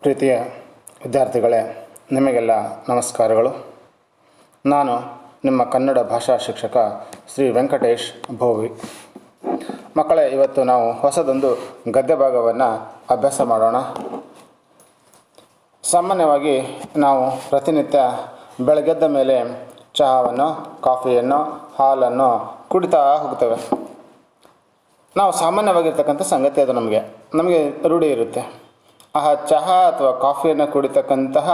ಪ್ರೀತಿಯ ವಿದ್ಯಾರ್ಥಿಗಳೇ, ನಿಮಗೆಲ್ಲ ನಮಸ್ಕಾರಗಳು. ನಾನು ನಿಮ್ಮ ಕನ್ನಡ ಭಾಷಾ ಶಿಕ್ಷಕ ಶ್ರೀ ವೆಂಕಟೇಶ್ ಭೋವಿ. ಮಕ್ಕಳೇ, ಇವತ್ತು ನಾವು ಹೊಸದೊಂದು ಗದ್ಯ ಭಾಗವನ್ನು ಅಭ್ಯಾಸ ಮಾಡೋಣ. ಸಾಮಾನ್ಯವಾಗಿ ನಾವು ಪ್ರತಿನಿತ್ಯ ಬೆಳಗ್ಗೆದ್ದ ಮೇಲೆ ಚಹಾವನ್ನು, ಕಾಫಿಯನ್ನು, ಹಾಲನ್ನು ಕುಡಿತಾ ಹೋಗ್ತೇವೆ. ನಾವು ಸಾಮಾನ್ಯವಾಗಿರ್ತಕ್ಕಂಥ ಸಂಗತಿ ಅದು ನಮಗೆ. ನಮಗೆ ರೂಢಿ ಇರುತ್ತೆ. ಆ ಚಹಾ ಅಥವಾ ಕಾಫಿಯನ್ನು ಕುಡಿತಕ್ಕಂತಹ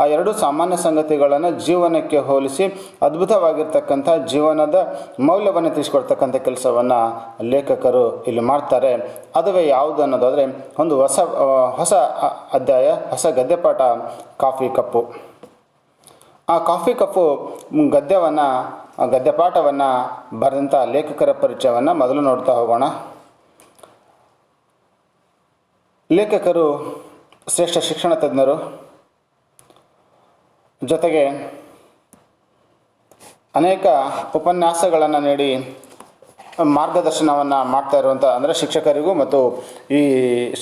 ಆ ಎರಡು ಸಾಮಾನ್ಯ ಸಂಗತಿಗಳನ್ನು ಜೀವನಕ್ಕೆ ಹೋಲಿಸಿ ಅದ್ಭುತವಾಗಿರ್ತಕ್ಕಂತಹ ಜೀವನದ ಮೌಲ್ಯವನ್ನು ತಿಳಿಸ್ಕೊಡ್ತಕ್ಕಂಥ ಕೆಲಸವನ್ನು ಲೇಖಕರು ಇಲ್ಲಿ ಮಾಡ್ತಾರೆ. ಅದುವೇ ಯಾವುದು ಅನ್ನೋದಾದರೆ ಒಂದು ಹೊಸ ಹೊಸ ಅಧ್ಯಾಯ, ಹೊಸ ಗದ್ಯಪಾಠ, ಕಾಫಿ ಕಪ್ಪು. ಆ ಕಾಫಿ ಕಪ್ಪು ಗದ್ಯವನ್ನು ಗದ್ಯಪಾಠವನ್ನು ಬರೆದಂಥ ಲೇಖಕರ ಪರಿಚಯವನ್ನು ಮೊದಲು ನೋಡ್ತಾ ಹೋಗೋಣ. ಲೇಖಕರು, ಶ್ರೇಷ್ಠ ಶಿಕ್ಷಣ ತಜ್ಞರು ಜೊತೆಗೆ ಅನೇಕ ಉಪನ್ಯಾಸಗಳನ್ನು ನೀಡಿ ಮಾರ್ಗದರ್ಶನವನ್ನು ಮಾಡ್ತಾ ಇರುವಂಥ ಅಂದರೆ ಶಿಕ್ಷಕರಿಗೂ ಮತ್ತು ಈ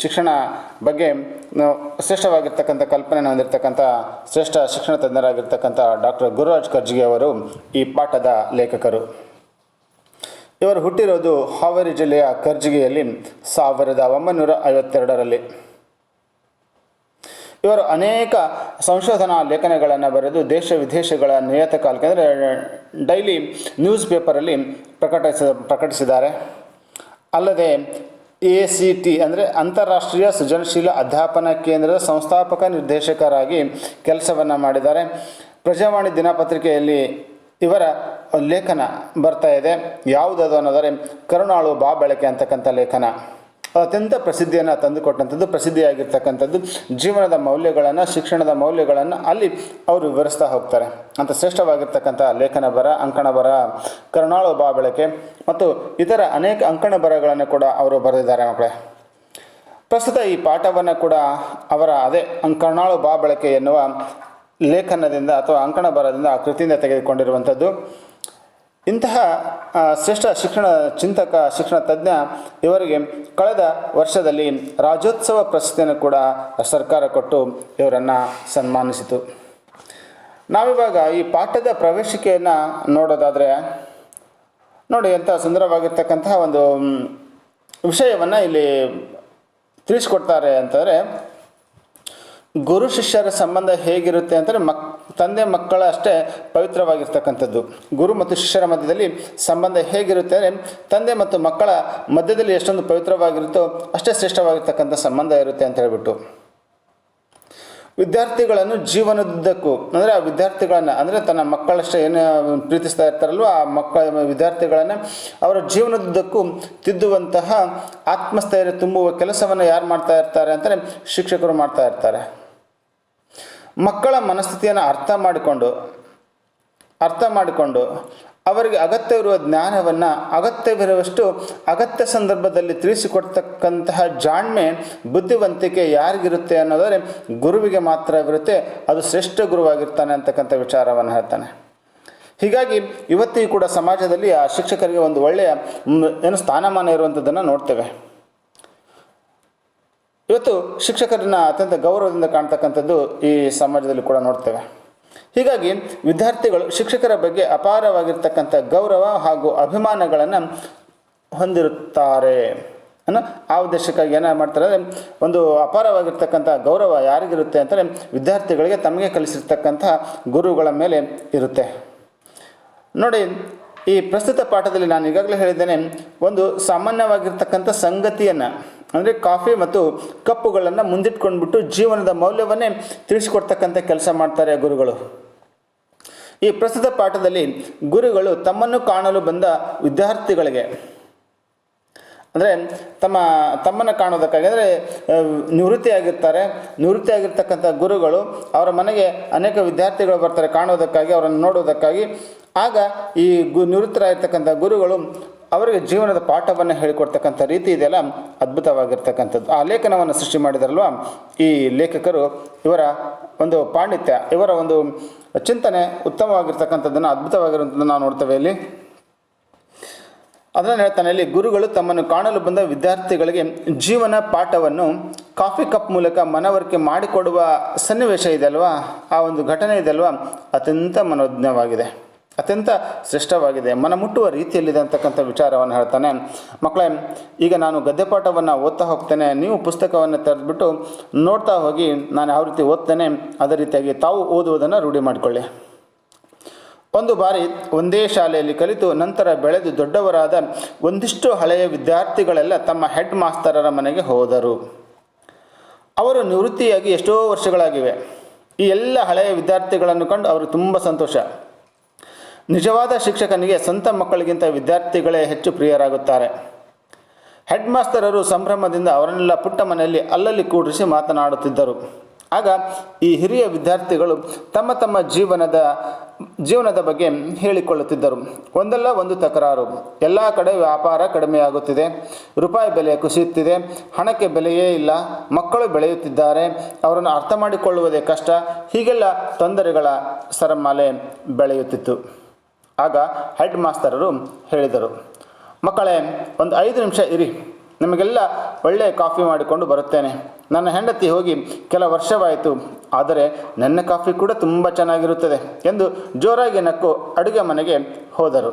ಶಿಕ್ಷಣ ಬಗ್ಗೆ ಶ್ರೇಷ್ಠವಾಗಿರ್ತಕ್ಕಂಥ ಕಲ್ಪನೆಯನ್ನು ಹೊಂದಿರತಕ್ಕಂಥ ಶ್ರೇಷ್ಠ ಶಿಕ್ಷಣ ತಜ್ಞರಾಗಿರ್ತಕ್ಕಂಥ ಡಾಕ್ಟರ್ ಗುರುರಾಜ್ ಕರ್ಜಿಗೆ ಅವರು ಈ ಪಾಠದ ಲೇಖಕರು. ಇವರು ಹುಟ್ಟಿರೋದು ಹಾವೇರಿ ಜಿಲ್ಲೆಯ ಕರ್ಜಿಗೆಯಲ್ಲಿ ಸಾವಿರದ ಒಂಬೈನೂರ ಐವತ್ತೆರಡರಲ್ಲಿ. ಇವರು ಅನೇಕ ಸಂಶೋಧನಾ ಲೇಖನಗಳನ್ನು ಬರೆದು ದೇಶ ವಿದೇಶಗಳ ನಿಯತಕಾಲಿಕೆ ಅಂದರೆ ಡೈಲಿ ನ್ಯೂಸ್ ಪೇಪರಲ್ಲಿ ಪ್ರಕಟಿಸ ಪ್ರಕಟಿಸಿದ್ದಾರೆ. ಅಲ್ಲದೆ ಎ ಸಿ ಟಿ ಅಂದರೆ ಅಂತಾರಾಷ್ಟ್ರೀಯ ಸೃಜನಶೀಲ ಅಧ್ಯಾಪನ ಕೇಂದ್ರದ ಸಂಸ್ಥಾಪಕ ನಿರ್ದೇಶಕರಾಗಿ ಕೆಲಸವನ್ನು ಮಾಡಿದ್ದಾರೆ. ಪ್ರಜಾವಾಣಿ ದಿನಪತ್ರಿಕೆಯಲ್ಲಿ ಇವರ ಲೇಖನ ಬರ್ತಾ ಇದೆ. ಯಾವುದದು ಅನ್ನೋದರೆ ಕರುಣಾಳು ಬಾ ಬೆಳಕೆ ಅಂತಕ್ಕಂಥ ಲೇಖನ. ಅತ್ಯಂತ ಪ್ರಸಿದ್ಧಿಯನ್ನು ತಂದುಕೊಟ್ಟಂಥದ್ದು, ಪ್ರಸಿದ್ಧಿಯಾಗಿರ್ತಕ್ಕಂಥದ್ದು ಜೀವನದ ಮೌಲ್ಯಗಳನ್ನು, ಶಿಕ್ಷಣದ ಮೌಲ್ಯಗಳನ್ನು ಅಲ್ಲಿ ಅವರು ವಿವರಿಸ್ತಾ ಹೋಗ್ತಾರೆ. ಅಂತ ಶ್ರೇಷ್ಠವಾಗಿರ್ತಕ್ಕಂಥ ಲೇಖನ ಬರ, ಅಂಕಣ ಬರ, ಕರುಣಾಳು ಬಾ ಬೆಳಕೆ ಮತ್ತು ಇತರ ಅನೇಕ ಅಂಕಣ ಬರಗಳನ್ನು ಕೂಡ ಅವರು ಬರೆದಿದ್ದಾರೆ ಮಕ್ಕಳೇ. ಪ್ರಸ್ತುತ ಈ ಪಾಠವನ್ನು ಕೂಡ ಅವರ ಅದೇ ಕರುಣಾಳು ಬಾ ಬಳಕೆ ಎನ್ನುವ ಲೇಖನದಿಂದ ಅಥವಾ ಅಂಕಣ ಬರದಿಂದ ಆ ಕೃತಿಯಿಂದ ತೆಗೆದುಕೊಂಡಿರುವಂಥದ್ದು. ಇಂತಹ ಶ್ರೇಷ್ಠ ಶಿಕ್ಷಣ ಚಿಂತಕ, ಶಿಕ್ಷಣ ತಜ್ಞ ಇವರಿಗೆ ಕಳೆದ ವರ್ಷದಲ್ಲಿ ರಾಜ್ಯೋತ್ಸವ ಪ್ರಶಸ್ತಿಯನ್ನು ಕೂಡ ಸರ್ಕಾರ ಕೊಟ್ಟು ಇವರನ್ನು ಸನ್ಮಾನಿಸಿತು. ನಾವಿವಾಗ ಈ ಪಾಠದ ಪ್ರವೇಶಿಕೆಯನ್ನು ನೋಡೋದಾದರೆ, ನೋಡಿ ಎಂಥ ಸುಂದರವಾಗಿರ್ತಕ್ಕಂತಹ ಒಂದು ವಿಷಯವನ್ನು ಇಲ್ಲಿ ತಿಳಿಸ್ಕೊಡ್ತಾರೆ ಅಂತಂದರೆ ಗುರು ಶಿಷ್ಯರ ಸಂಬಂಧ ಹೇಗಿರುತ್ತೆ ಅಂದರೆ ಮಕ್, ತಂದೆ ಮಕ್ಕಳ ಅಷ್ಟೇ ಪವಿತ್ರವಾಗಿರ್ತಕ್ಕಂಥದ್ದು. ಗುರು ಮತ್ತು ಶಿಷ್ಯರ ಮಧ್ಯದಲ್ಲಿ ಸಂಬಂಧ ಹೇಗಿರುತ್ತೆ ಅಂದರೆ ತಂದೆ ಮತ್ತು ಮಕ್ಕಳ ಮಧ್ಯದಲ್ಲಿ ಎಷ್ಟೊಂದು ಪವಿತ್ರವಾಗಿರುತ್ತೋ ಅಷ್ಟೇ ಶ್ರೇಷ್ಠವಾಗಿರ್ತಕ್ಕಂಥ ಸಂಬಂಧ ಇರುತ್ತೆ ಅಂತ ಹೇಳ್ಬಿಟ್ಟು. ವಿದ್ಯಾರ್ಥಿಗಳನ್ನು ಜೀವನದುದ್ದಕ್ಕೂ, ಅಂದರೆ ಆ ವಿದ್ಯಾರ್ಥಿಗಳನ್ನು, ಅಂದರೆ ತನ್ನ ಮಕ್ಕಳಷ್ಟೇ ಏನು ಪ್ರೀತಿಸ್ತಾ ಇರ್ತಾರಲ್ವ ಆ ಮಕ್ಕಳ ವಿದ್ಯಾರ್ಥಿಗಳನ್ನು ಅವರ ಜೀವನದುದ್ದಕ್ಕೂ ತಿದ್ದುವಂತಹ ಆತ್ಮಸ್ಥೈರ್ಯ ತುಂಬುವ ಕೆಲಸವನ್ನು ಯಾರು ಮಾಡ್ತಾ ಇರ್ತಾರೆ ಅಂತಲೇ ಶಿಕ್ಷಕರು ಮಾಡ್ತಾ ಇರ್ತಾರೆ. ಮಕ್ಕಳ ಮನಸ್ಥಿತಿಯನ್ನು ಅರ್ಥ ಮಾಡಿಕೊಂಡು ಅರ್ಥ ಮಾಡಿಕೊಂಡು ಅವರಿಗೆ ಅಗತ್ಯವಿರುವ ಜ್ಞಾನವನ್ನು ಅಗತ್ಯವಿರುವಷ್ಟು ಅಗತ್ಯ ಸಂದರ್ಭದಲ್ಲಿ ತಿಳಿಸಿಕೊಡ್ತಕ್ಕಂತಹ ಜಾಣ್ಮೆ ಬುದ್ಧಿವಂತಿಕೆ ಯಾರಿಗಿರುತ್ತೆ ಅನ್ನೋದಾದರೆ ಗುರುವಿಗೆ ಮಾತ್ರ ಇರುತ್ತೆ ಅದು ಶ್ರೇಷ್ಠ ಗುರುವಾಗಿರ್ತಾನೆ ಅಂತಕ್ಕಂಥ ವಿಚಾರವನ್ನು ಹೇಳ್ತಾನೆ. ಹೀಗಾಗಿ ಇವತ್ತಿಗೂ ಕೂಡ ಸಮಾಜದಲ್ಲಿ ಆ ಶಿಕ್ಷಕರಿಗೆ ಒಂದು ಒಳ್ಳೆಯ ಏನು ಸ್ಥಾನಮಾನ ಇರುವಂಥದ್ದನ್ನು ನೋಡ್ತೇವೆ. ಇವತ್ತು ಶಿಕ್ಷಕರನ್ನ ಅತ್ಯಂತ ಗೌರವದಿಂದ ಕಾಣ್ತಕ್ಕಂಥದ್ದು ಈ ಸಮಾಜದಲ್ಲಿ ಕೂಡ ನೋಡ್ತೇವೆ. ಹೀಗಾಗಿ ವಿದ್ಯಾರ್ಥಿಗಳು ಶಿಕ್ಷಕರ ಬಗ್ಗೆ ಅಪಾರವಾಗಿರ್ತಕ್ಕಂಥ ಗೌರವ ಹಾಗೂ ಅಭಿಮಾನಗಳನ್ನು ಹೊಂದಿರುತ್ತಾರೆ. ಅನ್ನೋ, ಆ ಉದ್ದೇಶಕ್ಕಾಗಿ ಏನ ಮಾಡ್ತಾರೆ ಅಂದರೆ, ಒಂದು ಅಪಾರವಾಗಿರ್ತಕ್ಕಂಥ ಗೌರವ ಯಾರಿಗಿರುತ್ತೆ ಅಂತಂದರೆ, ವಿದ್ಯಾರ್ಥಿಗಳಿಗೆ ತಮಗೆ ಕಲಿಸಿರ್ತಕ್ಕಂಥ ಗುರುಗಳ ಮೇಲೆ ಇರುತ್ತೆ. ನೋಡಿ, ಈ ಪ್ರಸ್ತುತ ಪಾಠದಲ್ಲಿ ನಾನು ಈಗಾಗಲೇ ಹೇಳಿದ್ದೇನೆ, ಒಂದು ಸಾಮಾನ್ಯವಾಗಿರ್ತಕ್ಕಂಥ ಸಂಗತಿಯನ್ನು, ಅಂದರೆ ಕಾಫಿ ಮತ್ತು ಕಪ್ಪುಗಳನ್ನು ಮುಂದಿಟ್ಕೊಂಡ್ಬಿಟ್ಟು ಜೀವನದ ಮೌಲ್ಯವನ್ನೇ ತಿಳಿಸಿಕೊಡ್ತಕ್ಕಂಥ ಕೆಲಸ ಮಾಡ್ತಾರೆ ಗುರುಗಳು. ಈ ಪ್ರಸ್ತುತ ಪಾಠದಲ್ಲಿ ಗುರುಗಳು ತಮ್ಮನ್ನು ಕಾಣಲು ಬಂದ ವಿದ್ಯಾರ್ಥಿಗಳಿಗೆ, ಅಂದರೆ ತಮ್ಮ, ತಮ್ಮನ್ನು ಕಾಣೋದಕ್ಕಾಗಿ ಅಂದರೆ ನಿವೃತ್ತಿಯಾಗಿರ್ತಾರೆ. ನಿವೃತ್ತಿಯಾಗಿರ್ತಕ್ಕಂಥ ಗುರುಗಳು ಅವರ ಮನೆಗೆ ಅನೇಕ ವಿದ್ಯಾರ್ಥಿಗಳು ಬರ್ತಾರೆ ಕಾಣೋದಕ್ಕಾಗಿ ಅವರನ್ನು ನೋಡೋದಕ್ಕಾಗಿ ಆಗ ಈ ಗು, ನಿವೃತ್ತರಾಗಿರ್ತಕ್ಕಂಥ ಗುರುಗಳು ಅವರಿಗೆ ಜೀವನದ ಪಾಠವನ್ನು ಹೇಳಿಕೊಡ್ತಕ್ಕಂಥ ರೀತಿ ಇದೆಯಲ್ಲ ಅದ್ಭುತವಾಗಿರ್ತಕ್ಕಂಥದ್ದು. ಆ ಲೇಖನವನ್ನು ಸೃಷ್ಟಿ ಮಾಡಿದಾರಲ್ವ? ಈ ಲೇಖಕರು ಇವರ ಒಂದು ಪಾಂಡಿತ್ಯ, ಇವರ ಒಂದು ಚಿಂತನೆ ಉತ್ತಮವಾಗಿರ್ತಕ್ಕಂಥದ್ದನ್ನು, ಅದ್ಭುತವಾಗಿರುವಂಥದ್ದನ್ನು ನಾವು ನೋಡ್ತೇವೆ ಇಲ್ಲಿ. ಅದನ್ನು ಹೇಳ್ತಾನೆ ಇಲ್ಲಿ, ಗುರುಗಳು ತಮ್ಮನ್ನು ಕಾಣಲು ಬಂದ ವಿದ್ಯಾರ್ಥಿಗಳಿಗೆ ಜೀವನ ಪಾಠವನ್ನು ಕಾಫಿ ಕಪ್ ಮೂಲಕ ಮನವರಿಕೆ ಮಾಡಿಕೊಡುವ ಸನ್ನಿವೇಶ ಇದೆಯಲ್ವಾ ಆ ಒಂದು ಘಟನೆ ಇದೆಯಲ್ವಾ ಅತ್ಯಂತ ಮನೋಜ್ಞವಾಗಿದೆ. ಅತ್ಯಂತ ಶ್ರೇಷ್ಠವಾಗಿದೆ. ಮನ ಮುಟ್ಟುವ ರೀತಿಯಲ್ಲಿದೆ ಅಂತಕ್ಕಂಥ ವಿಚಾರವನ್ನು ಹೇಳ್ತಾನೆ. ಮಕ್ಕಳೇ, ಈಗ ನಾನು ಗದ್ಯಪಾಠವನ್ನು ಓದ್ತಾ ಹೋಗ್ತೇನೆ. ನೀವು ಪುಸ್ತಕವನ್ನು ತೆರೆದುಬಿಟ್ಟು ನೋಡ್ತಾ ಹೋಗಿ ನಾನು ಯಾವ ರೀತಿ ಓದ್ತೇನೆ, ಅದೇ ರೀತಿಯಾಗಿ ತಾವು ಓದುವುದನ್ನು ರೂಢಿ ಮಾಡಿಕೊಳ್ಳಿ. ಒಂದು ಬಾರಿ ಒಂದೇ ಶಾಲೆಯಲ್ಲಿ ಕಲಿತು ನಂತರ ಬೆಳೆದು ದೊಡ್ಡವರಾದ ಒಂದಿಷ್ಟು ಹಳೆಯ ವಿದ್ಯಾರ್ಥಿಗಳೆಲ್ಲ ತಮ್ಮ ಹೆಡ್ ಮಾಸ್ತರರ ಮನೆಗೆ ಹೋದರು. ಅವರು ನಿವೃತ್ತಿಯಾಗಿ ಎಷ್ಟೋ ವರ್ಷಗಳಾಗಿವೆ. ಈ ಎಲ್ಲ ಹಳೆಯ ವಿದ್ಯಾರ್ಥಿಗಳನ್ನು ಕಂಡು ಅವರು ತುಂಬ ಸಂತೋಷ. ನಿಜವಾದ ಶಿಕ್ಷಕನಿಗೆ ಸ್ವಂತ ಮಕ್ಕಳಿಗಿಂತ ವಿದ್ಯಾರ್ಥಿಗಳೇ ಹೆಚ್ಚು ಪ್ರಿಯರಾಗುತ್ತಾರೆ. ಹೆಡ್ ಮಾಸ್ತರರು ಸಂಭ್ರಮದಿಂದ ಅವರನ್ನೆಲ್ಲ ಪುಟ್ಟ ಮನೆಯಲ್ಲಿ ಅಲ್ಲಲ್ಲಿ ಕೂಡಿಸಿ ಮಾತನಾಡುತ್ತಿದ್ದರು. ಆಗ ಈ ಹಿರಿಯ ವಿದ್ಯಾರ್ಥಿಗಳು ತಮ್ಮ ತಮ್ಮ ಜೀವನದ ಜೀವನದ ಬಗ್ಗೆ ಹೇಳಿಕೊಳ್ಳುತ್ತಿದ್ದರು. ಒಂದಲ್ಲ ಒಂದು ತಕರಾರು. ಎಲ್ಲ ಕಡೆ ವ್ಯಾಪಾರ ಕಡಿಮೆಯಾಗುತ್ತಿದೆ. ರೂಪಾಯಿ ಬೆಲೆ ಕುಸಿಯುತ್ತಿದೆ. ಹಣಕ್ಕೆ ಬೆಲೆಯೇ ಇಲ್ಲ. ಮಕ್ಕಳು ಬೆಳೆಯುತ್ತಿದ್ದಾರೆ. ಅವರನ್ನು ಅರ್ಥ ಮಾಡಿಕೊಳ್ಳುವುದೇ ಕಷ್ಟ. ಹೀಗೆಲ್ಲ ತೊಂದರೆಗಳ ಸರಮಾಲೆ ಬೆಳೆಯುತ್ತಿತ್ತು. ಆಗ ಹೆಡ್ ಮಾಸ್ತರರು ಹೇಳಿದರು, ಮಕ್ಕಳೇ, ಒಂದು ಐದು ನಿಮಿಷ ಇರಿ. ನಿಮಗೆಲ್ಲ ಒಳ್ಳೆಯ ಕಾಫಿ ಮಾಡಿಕೊಂಡು ಬರುತ್ತೇನೆ. ನನ್ನ ಹೆಂಡತಿ ಹೋಗಿ ಕೆಲ ವರ್ಷವಾಯಿತು, ಆದರೆ ನನ್ನ ಕಾಫಿ ಕೂಡ ತುಂಬ ಚೆನ್ನಾಗಿರುತ್ತದೆ ಎಂದು ಜೋರಾಗಿ ನಕ್ಕು ಅಡುಗೆ ಮನೆಗೆ ಹೋದರು.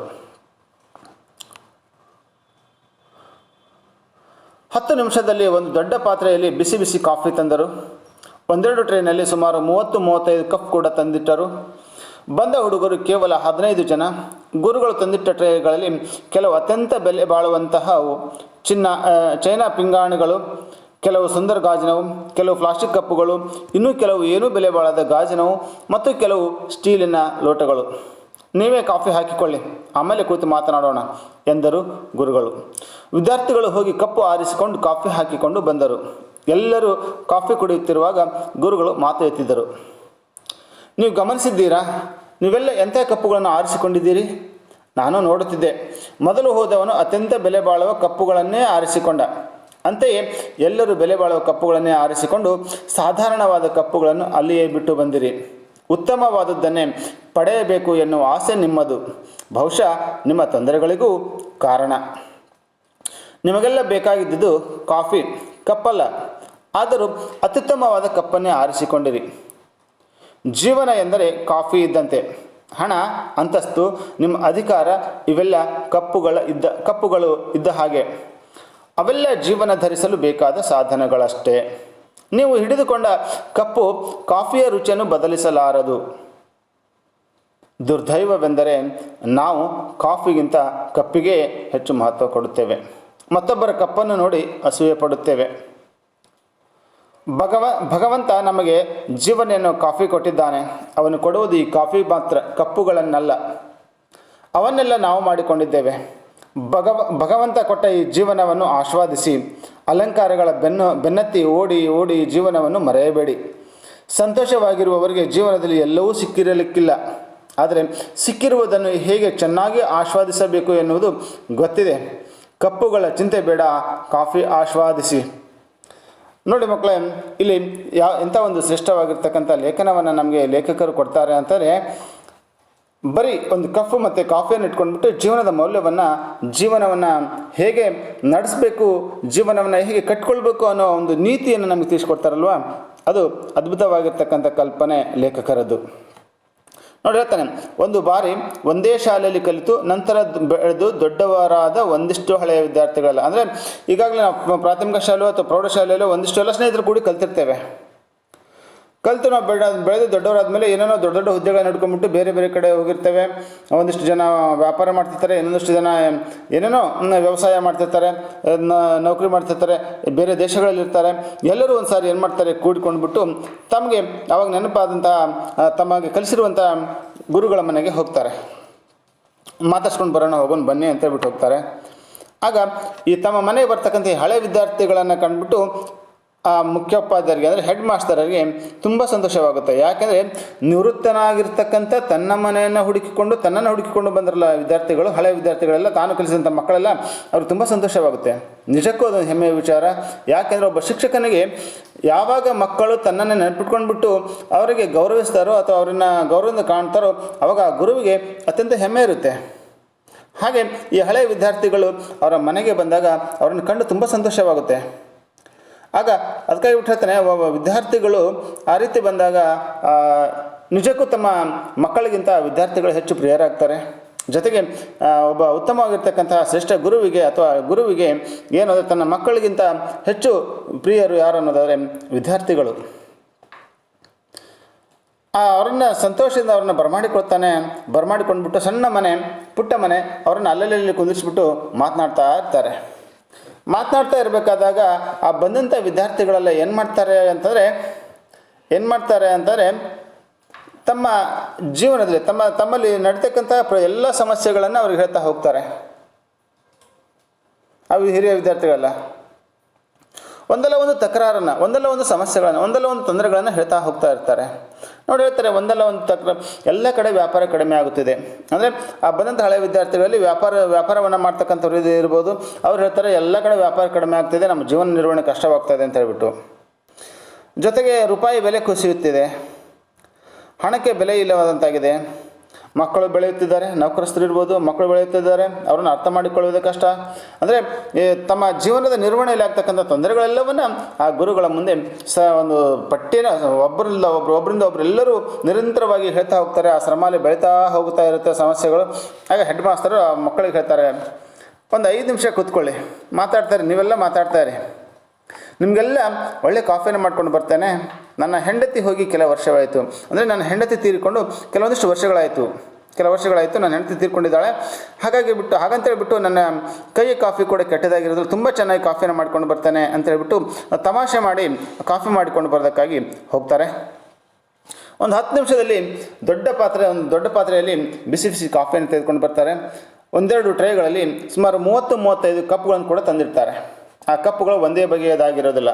ಹತ್ತು ನಿಮಿಷದಲ್ಲಿ ಒಂದು ದೊಡ್ಡ ಪಾತ್ರೆಯಲ್ಲಿ ಬಿಸಿ ಬಿಸಿ ಕಾಫಿ ತಂದರು. ಒಂದೆರಡು ಟ್ರೈನಲ್ಲಿ ಸುಮಾರು ಮೂವತ್ತು ಮೂವತ್ತೈದು ಕಪ್ ಕೂಡ ತಂದಿಟ್ಟರು. ಬಂದ ಹುಡುಗರು ಕೇವಲ ಹದಿನೈದು ಜನ. ಗುರುಗಳು ತಂದಿಟ್ಟ ಟ್ರೇಗಳಲ್ಲಿ ಕೆಲವು ಅತ್ಯಂತ ಬೆಲೆ ಬಾಳುವಂತಹ ಚಿನ್ನ ಚೈನಾ ಪಿಂಗಾಣಿಗಳು, ಕೆಲವು ಸುಂದರ ಗಾಜಿನವು, ಕೆಲವು ಪ್ಲಾಸ್ಟಿಕ್ ಕಪ್ಪುಗಳು, ಇನ್ನೂ ಕೆಲವು ಏನೂ ಬೆಲೆ ಬಾಳದ ಗಾಜಿನವು ಮತ್ತು ಕೆಲವು ಸ್ಟೀಲಿನ ಲೋಟಗಳು. ನೀವೇ ಕಾಫಿ ಹಾಕಿಕೊಳ್ಳಿ, ಆಮೇಲೆ ಕುಳಿತು ಮಾತನಾಡೋಣ, ಎಂದರು ಗುರುಗಳು. ವಿದ್ಯಾರ್ಥಿಗಳು ಹೋಗಿ ಕಪ್ಪು ಆರಿಸಿಕೊಂಡು ಕಾಫಿ ಹಾಕಿಕೊಂಡು ಬಂದರು. ಎಲ್ಲರೂ ಕಾಫಿ ಕುಡಿಯುತ್ತಿರುವಾಗ ಗುರುಗಳು ಮಾತು ಎತ್ತಿದ್ದರು ನೀವು ಗಮನಿಸಿದ್ದೀರಾ? ನೀವೆಲ್ಲ ಎಂಥ ಕಪ್ಪುಗಳನ್ನು ಆರಿಸಿಕೊಂಡಿದ್ದೀರಿ? ನಾನು ನೋಡುತ್ತಿದ್ದೆ. ಮೊದಲು ಹೋದವನು ಅತ್ಯಂತ ಬೆಲೆ ಬಾಳುವ ಕಪ್ಪುಗಳನ್ನೇ ಆರಿಸಿಕೊಂಡ. ಅಂತೆಯೇ ಎಲ್ಲರೂ ಬೆಲೆ ಬಾಳುವ ಕಪ್ಪುಗಳನ್ನೇ ಆರಿಸಿಕೊಂಡು ಸಾಧಾರಣವಾದ ಕಪ್ಪುಗಳನ್ನು ಅಲ್ಲಿಯೇ ಬಿಟ್ಟು ಬಂದಿರಿ. ಉತ್ತಮವಾದದ್ದನ್ನೇ ಪಡೆಯಬೇಕು ಎನ್ನುವ ಆಸೆ ನಿಮ್ಮದು. ಬಹುಶಃ ನಿಮ್ಮ ತೊಂದರೆಗಳಿಗೂ ಕಾರಣ. ನಿಮಗೆಲ್ಲ ಬೇಕಾಗಿದ್ದುದು ಕಾಫಿ, ಕಪ್ಪಲ್ಲ. ಆದರೂ ಅತ್ಯುತ್ತಮವಾದ ಕಪ್ಪನ್ನೇ ಆರಿಸಿಕೊಂಡಿರಿ. ಜೀವನ ಎಂದರೆ ಕಾಫಿ ಇದ್ದಂತೆ. ಹಣ, ಅಂತಸ್ತು, ನಿಮ್ಮ ಅಧಿಕಾರ, ಇವೆಲ್ಲ ಕಪ್ಪುಗಳ ಇದ್ದ, ಕಪ್ಪುಗಳು ಇದ್ದ ಹಾಗೆ. ಅವೆಲ್ಲ ಜೀವನ ಧರಿಸಲು ಬೇಕಾದ ಸಾಧನಗಳಷ್ಟೇ. ನೀವು ಹಿಡಿದುಕೊಂಡ ಕಪ್ಪು ಕಾಫಿಯ ರುಚಿಯನ್ನು ಬದಲಿಸಲಾರದು. ದುರ್ದೈವವೆಂದರೆ ನಾವು ಕಾಫಿಗಿಂತ ಕಪ್ಪಿಗೆ ಹೆಚ್ಚು ಮಹತ್ವ ಕೊಡುತ್ತೇವೆ. ಮತ್ತೊಬ್ಬರ ಕಪ್ಪನ್ನು ನೋಡಿ ಅಸೂಯೆ ಪಡುತ್ತೇವೆ. ಭಗವ, ಭಗವಂತ ನಮಗೆ ಜೀವನೆಯನ್ನು ಕಾಫಿ ಕೊಟ್ಟಿದ್ದಾನೆ. ಅವನು ಕೊಡುವುದು ಈ ಕಾಫಿ ಮಾತ್ರ, ಕಪ್ಪುಗಳನ್ನಲ್ಲ. ಅವನ್ನೆಲ್ಲ ನಾವು ಮಾಡಿಕೊಂಡಿದ್ದೇವೆ. ಭಗವ, ಭಗವಂತ ಕೊಟ್ಟ ಈ ಜೀವನವನ್ನು ಆಸ್ವಾದಿಸಿ. ಅಲಂಕಾರಗಳ ಬೆನ್ನು, ಬೆನ್ನತ್ತಿ ಓಡಿ ಓಡಿ ಜೀವನವನ್ನು ಮರೆಯಬೇಡಿ. ಸಂತೋಷವಾಗಿರುವವರಿಗೆ ಜೀವನದಲ್ಲಿ ಎಲ್ಲವೂ ಸಿಕ್ಕಿರಲಿಕ್ಕಿಲ್ಲ. ಆದರೆ ಸಿಕ್ಕಿರುವುದನ್ನು ಹೇಗೆ ಚೆನ್ನಾಗಿ ಆಸ್ವಾದಿಸಬೇಕು ಎನ್ನುವುದು ಗೊತ್ತಿದೆ. ಕಪ್ಪುಗಳ ಚಿಂತೆ ಬೇಡ, ಕಾಫಿ ಆಸ್ವಾದಿಸಿ. ನೋಡಿ ಮಕ್ಕಳೇ, ಇಲ್ಲಿ ಯಾವ ಎಂಥ ಒಂದು ಶ್ರೇಷ್ಠವಾಗಿರ್ತಕ್ಕಂಥ ಲೇಖನವನ್ನು ನಮಗೆ ಲೇಖಕರು ಕೊಡ್ತಾರೆ ಅಂತಾರೆ ಬರೀ ಒಂದು ಕಫು ಮತ್ತು ಕಾಫಿಯನ್ನು ಇಟ್ಕೊಂಡ್ಬಿಟ್ಟು ಜೀವನದ ಮೌಲ್ಯವನ್ನು, ಜೀವನವನ್ನು ಹೇಗೆ ನಡೆಸಬೇಕು, ಜೀವನವನ್ನು ಹೇಗೆ ಕಟ್ಕೊಳ್ಬೇಕು ಅನ್ನೋ ಒಂದು ನೀತಿಯನ್ನು ನಮಗೆ ತಿಳಿಸ್ಕೊಡ್ತಾರಲ್ವ? ಅದು ಅದ್ಭುತವಾಗಿರ್ತಕ್ಕಂಥ ಕಲ್ಪನೆ ಲೇಖಕರದ್ದು. ನೋಡಿ ಹೇಳ್ತಾನೆ, ಒಂದು ಬಾರಿ ಒಂದೇ ಶಾಲೆಯಲ್ಲಿ ಕಲಿತು ನಂತರ ಬೆಳೆದು ದೊಡ್ಡವರಾದ ಒಂದಿಷ್ಟು ಹಳೆಯ ವಿದ್ಯಾರ್ಥಿಗಳಲ್ಲ. ಅಂದರೆ ಈಗಾಗಲೇ ನಾವು ಪ್ರಾಥಮಿಕ ಶಾಲೆ ಅಥವಾ ಪ್ರೌಢಶಾಲೆಯಲ್ಲೋ ಒಂದಿಷ್ಟು ಎಲ್ಲ ಸ್ನೇಹಿತರು ಕೂಡಿ ಕಲ್ತಿರ್ತೇವೆ. ಕಲಿತು ನಾವು ಬೆಳೆ ಬೆಳೆದು ದೊಡ್ಡವರಾದ್ಮೇಲೆ ಏನೇನೋ ದೊಡ್ಡ ದೊಡ್ಡ ಹುದ್ದೆಗಳನ್ನ ನಡ್ಕೊಂಬಿಟ್ಟು ಬೇರೆ ಬೇರೆ ಕಡೆ ಹೋಗಿರ್ತೇವೆ. ಒಂದಿಷ್ಟು ಜನ ವ್ಯಾಪಾರ ಮಾಡ್ತಿರ್ತಾರೆ, ಇನ್ನೊಂದಿಷ್ಟು ಜನ ಏನೇನೋ ವ್ಯವಸಾಯ ಮಾಡ್ತಿರ್ತಾರೆ ನೌಕರಿ ಮಾಡ್ತಿರ್ತಾರೆ, ಬೇರೆ ದೇಶಗಳಲ್ಲಿ ಇರ್ತಾರೆ. ಎಲ್ಲರೂ ಒಂದು ಸಾರಿ ಏನು ಮಾಡ್ತಾರೆ, ಕೂಡಿಕೊಂಡ್ಬಿಟ್ಟು ತಮಗೆ ಅವಾಗ ನೆನಪಾದಂಥ ತಮಗೆ ಕಲಿಸಿರುವಂಥ ಗುರುಗಳ ಮನೆಗೆ ಹೋಗ್ತಾರೆ. ಮಾತಾಡ್ಸ್ಕೊಂಡು ಬರೋಣ, ಹೋಗೋಣ, ಬನ್ನಿ ಅಂತ ಹೇಳ್ಬಿಟ್ಟು ಹೋಗ್ತಾರೆ. ಆಗ ಈ ತಮ್ಮ ಮನೆಗೆ ಬರ್ತಕ್ಕಂಥ ಹಳೆ ವಿದ್ಯಾರ್ಥಿಗಳನ್ನು ಕಂಡುಬಿಟ್ಟು ಆ ಮುಖ್ಯೋಪಾಧ್ಯಾಯರಿಗೆ ಅಂದರೆ ಹೆಡ್ ಮಾಸ್ಟರಿಗೆ ತುಂಬ ಸಂತೋಷವಾಗುತ್ತೆ. ಯಾಕೆಂದರೆ ನಿವೃತ್ತನಾಗಿರ್ತಕ್ಕಂಥ ತನ್ನ ಮನೆಯನ್ನು ಹುಡುಕಿಕೊಂಡು, ತನ್ನನ್ನು ಹುಡುಕಿಕೊಂಡು ಬಂದಿರಲ್ಲ ವಿದ್ಯಾರ್ಥಿಗಳು, ಹಳೆ ವಿದ್ಯಾರ್ಥಿಗಳೆಲ್ಲ, ತಾನು ಕಲಿಸಿದಂಥ ಮಕ್ಕಳೆಲ್ಲ, ಅವ್ರಿಗೆ ತುಂಬ ಸಂತೋಷವಾಗುತ್ತೆ. ನಿಜಕ್ಕೂ ಅದೊಂದು ಹೆಮ್ಮೆಯ ವಿಚಾರ. ಯಾಕೆಂದರೆ ಒಬ್ಬ ಶಿಕ್ಷಕನಿಗೆ ಯಾವಾಗ ಮಕ್ಕಳು ತನ್ನನ್ನು ನೆನಪಿಟ್ಕೊಂಡ್ಬಿಟ್ಟು ಅವರಿಗೆ ಗೌರವಿಸ್ತಾರೋ ಅಥವಾ ಅವರನ್ನು ಗೌರವದಿಂದ ಕಾಣ್ತಾರೋ, ಅವಾಗ ಆ ಗುರುವಿಗೆ ಅತ್ಯಂತ ಹೆಮ್ಮೆ ಇರುತ್ತೆ. ಹಾಗೆ ಈ ಹಳೆಯ ವಿದ್ಯಾರ್ಥಿಗಳು ಅವರ ಮನೆಗೆ ಬಂದಾಗ ಅವರನ್ನು ಕಂಡು ತುಂಬ ಸಂತೋಷವಾಗುತ್ತೆ. ಆಗ ಅದಕ್ಕಾಗಿ ಬಿಟ್ಟು ಒಬ್ಬ ವಿದ್ಯಾರ್ಥಿಗಳು ಆ ರೀತಿ ಬಂದಾಗ ನಿಜಕ್ಕೂ ತಮ್ಮ ಮಕ್ಕಳಿಗಿಂತ ವಿದ್ಯಾರ್ಥಿಗಳು ಹೆಚ್ಚು ಪ್ರಿಯರಾಗ್ತಾರೆ. ಜೊತೆಗೆ ಒಬ್ಬ ಉತ್ತಮವಾಗಿರ್ತಕ್ಕಂತಹ ಶ್ರೇಷ್ಠ ಗುರುವಿಗೆ ಅಥವಾ ಗುರುವಿಗೆ ಏನು ತನ್ನ ಮಕ್ಕಳಿಗಿಂತ ಹೆಚ್ಚು ಪ್ರಿಯರು ಯಾರು ಅನ್ನೋದಾದರೆ ವಿದ್ಯಾರ್ಥಿಗಳು. ಆ, ಅವರನ್ನ ಸಂತೋಷದಿಂದ ಅವ್ರನ್ನ ಬರಮಾಡಿಕೊಳ್ತಾನೆ ಬರಮಾಡಿಕೊಂಡ್ಬಿಟ್ಟು ಸಣ್ಣ ಮನೆ, ಪುಟ್ಟ ಮನೆ, ಅವ್ರನ್ನ ಅಲ್ಲಲ್ಲಿ ಕುಂದಿರಿಸ್ಬಿಟ್ಟು ಮಾತನಾಡ್ತಾ ಇರ್ತಾರೆ. ಮಾತನಾಡ್ತಾ ಇರಬೇಕಾದಾಗ ಆ ಬಂದಂಥ ವಿದ್ಯಾರ್ಥಿಗಳೆಲ್ಲ ಏನು ಮಾಡ್ತಾರೆ ಅಂತಂದರೆ, ಏನು ಮಾಡ್ತಾರೆ ಅಂತಂದರೆ, ತಮ್ಮ ಜೀವನದಲ್ಲಿ, ತಮ್ಮ, ತಮ್ಮಲ್ಲಿ ನಡೀತಕ್ಕಂಥ ಎಲ್ಲ ಸಮಸ್ಯೆಗಳನ್ನು ಅವ್ರಿಗೆ ಹೇಳ್ತಾ ಹೋಗ್ತಾರೆ. ಅವು ಹಿರಿಯ ವಿದ್ಯಾರ್ಥಿಗಳಲ್ಲ. ಒಂದಲ್ಲ ಒಂದು ತಕರಾರನ್ನು, ಒಂದಲ್ಲ ಒಂದು ಸಮಸ್ಯೆಗಳನ್ನು, ಒಂದಲ್ಲ ಒಂದು ತೊಂದರೆಗಳನ್ನು ಹೇಳ್ತಾ ಹೋಗ್ತಾ ಇರ್ತಾರೆ. ನೋಡಿ ಹೇಳ್ತಾರೆ, ಒಂದಲ್ಲ ಒಂದು ತಕ್ಕ ಎಲ್ಲ ಕಡೆ ವ್ಯಾಪಾರ ಕಡಿಮೆ ಆಗುತ್ತಿದೆ. ಅಂದರೆ ಆ ಬಂದಂಥ ಹಳೆ ವಿದ್ಯಾರ್ಥಿಗಳಲ್ಲಿ ವ್ಯಾಪಾರ, ವ್ಯಾಪಾರವನ್ನು ಮಾಡ್ತಕ್ಕಂಥವ್ರು ಇರ್ಬೋದು. ಅವ್ರು ಹೇಳ್ತಾರೆ, ಎಲ್ಲ ಕಡೆ ವ್ಯಾಪಾರ ಕಡಿಮೆ ಆಗ್ತಿದೆ, ನಮ್ಮ ಜೀವನ ನಿರ್ವಹಣೆ ಕಷ್ಟವಾಗ್ತಾಯಿದೆ ಅಂತ ಹೇಳ್ಬಿಟ್ಟು. ಜೊತೆಗೆ ರೂಪಾಯಿ ಬೆಲೆ ಕುಸಿಯುತ್ತಿದೆ. ಹಣಕ್ಕೆ ಬೆಲೆ ಇಲ್ಲವಾದಂತಾಗಿದೆ. ಮಕ್ಕಳು ಬೆಳೆಯುತ್ತಿದ್ದಾರೆ, ನೌಕರಸ್ಥರು ಇರ್ಬೋದು, ಮಕ್ಕಳು ಬೆಳೆಯುತ್ತಿದ್ದಾರೆ, ಅವರನ್ನು ಅರ್ಥ ಮಾಡಿಕೊಳ್ಳುವುದು ಕಷ್ಟ. ಅಂದರೆ ತಮ್ಮ ಜೀವನದ ನಿರ್ವಹಣೆಯಲ್ಲಿ ಆಗ್ತಕ್ಕಂಥ ತೊಂದರೆಗಳೆಲ್ಲವನ್ನು ಆ ಗುರುಗಳ ಮುಂದೆ ಸ ಒಂದು ಪಟ್ಟಿನ ಒಬ್ಬರಿಂದ ಒಬ್ಬರು ಒಬ್ಬರಿಂದ ಒಬ್ಬರೆಲ್ಲರೂ ನಿರಂತರವಾಗಿ ಹೇಳ್ತಾ ಹೋಗ್ತಾರೆ, ಆ ಶ್ರಮಾಲಿ ಬೆಳೀತಾ ಹೋಗ್ತಾ ಇರುತ್ತೆ ಸಮಸ್ಯೆಗಳು. ಆಗ ಹೆಡ್ ಮಾಸ್ತರು ಆ ಮಕ್ಕಳಿಗೆ ಹೇಳ್ತಾರೆ, ಒಂದು ಐದು ನಿಮಿಷ ಕೂತ್ಕೊಳ್ಳಿ ಮಾತಾಡ್ತಾರೆ ನೀವೆಲ್ಲ ಮಾತಾಡ್ತಾ ನಿಮಗೆಲ್ಲ ಒಳ್ಳೆ ಕಾಫಿನ ಮಾಡ್ಕೊಂಡು ಬರ್ತೇನೆ. ನನ್ನ ಹೆಂಡತಿ ಹೋಗಿ ಕೆಲವು ವರ್ಷವಾಯಿತು. ಅಂದರೆ ನನ್ನ ಹೆಂಡತಿ ತೀರಿಕೊಂಡು ಕೆಲವೊಂದಿಷ್ಟು ವರ್ಷಗಳಾಯಿತು. ಕೆಲವು ವರ್ಷಗಳಾಯಿತು ನನ್ನ ಹೆಂಡತಿ ತೀರ್ಕೊಂಡಿದ್ದಾಳೆ. ಹಾಗಾಗಿ ಬಿಟ್ಟು, ಹಾಗಂತೇಳಿ ಬಿಟ್ಟು ನನ್ನ ಕೈ ಕಾಫಿ ಕೂಡ ಕೆಟ್ಟದಾಗಿರೋದು ತುಂಬ ಚೆನ್ನಾಗಿ ಕಾಫಿನ ಮಾಡ್ಕೊಂಡು ಬರ್ತಾನೆ ಅಂತೇಳ್ಬಿಟ್ಟು ತಮಾಷೆ ಮಾಡಿ ಕಾಫಿ ಮಾಡಿಕೊಂಡು ಬರೋದಕ್ಕಾಗಿ ಹೋಗ್ತಾರೆ. ಒಂದು ಹತ್ತು ನಿಮಿಷದಲ್ಲಿ ದೊಡ್ಡ ಪಾತ್ರೆ, ಒಂದು ದೊಡ್ಡ ಪಾತ್ರೆಯಲ್ಲಿ ಬಿಸಿ ಬಿಸಿ ಕಾಫಿಯನ್ನು ತೆಗೆದುಕೊಂಡು ಬರ್ತಾರೆ. ಒಂದೆರಡು ಟ್ರೇಗಳಲ್ಲಿ ಸುಮಾರು ಮೂವತ್ತು ಮೂವತ್ತೈದು ಕಪ್ಗಳನ್ನು ಕೂಡ ತಂದಿರ್ತಾರೆ ಆ ಕಪ್ಪುಗಳು ಒಂದೇ ಬಗೆಯದಾಗಿರೋದಿಲ್ಲ.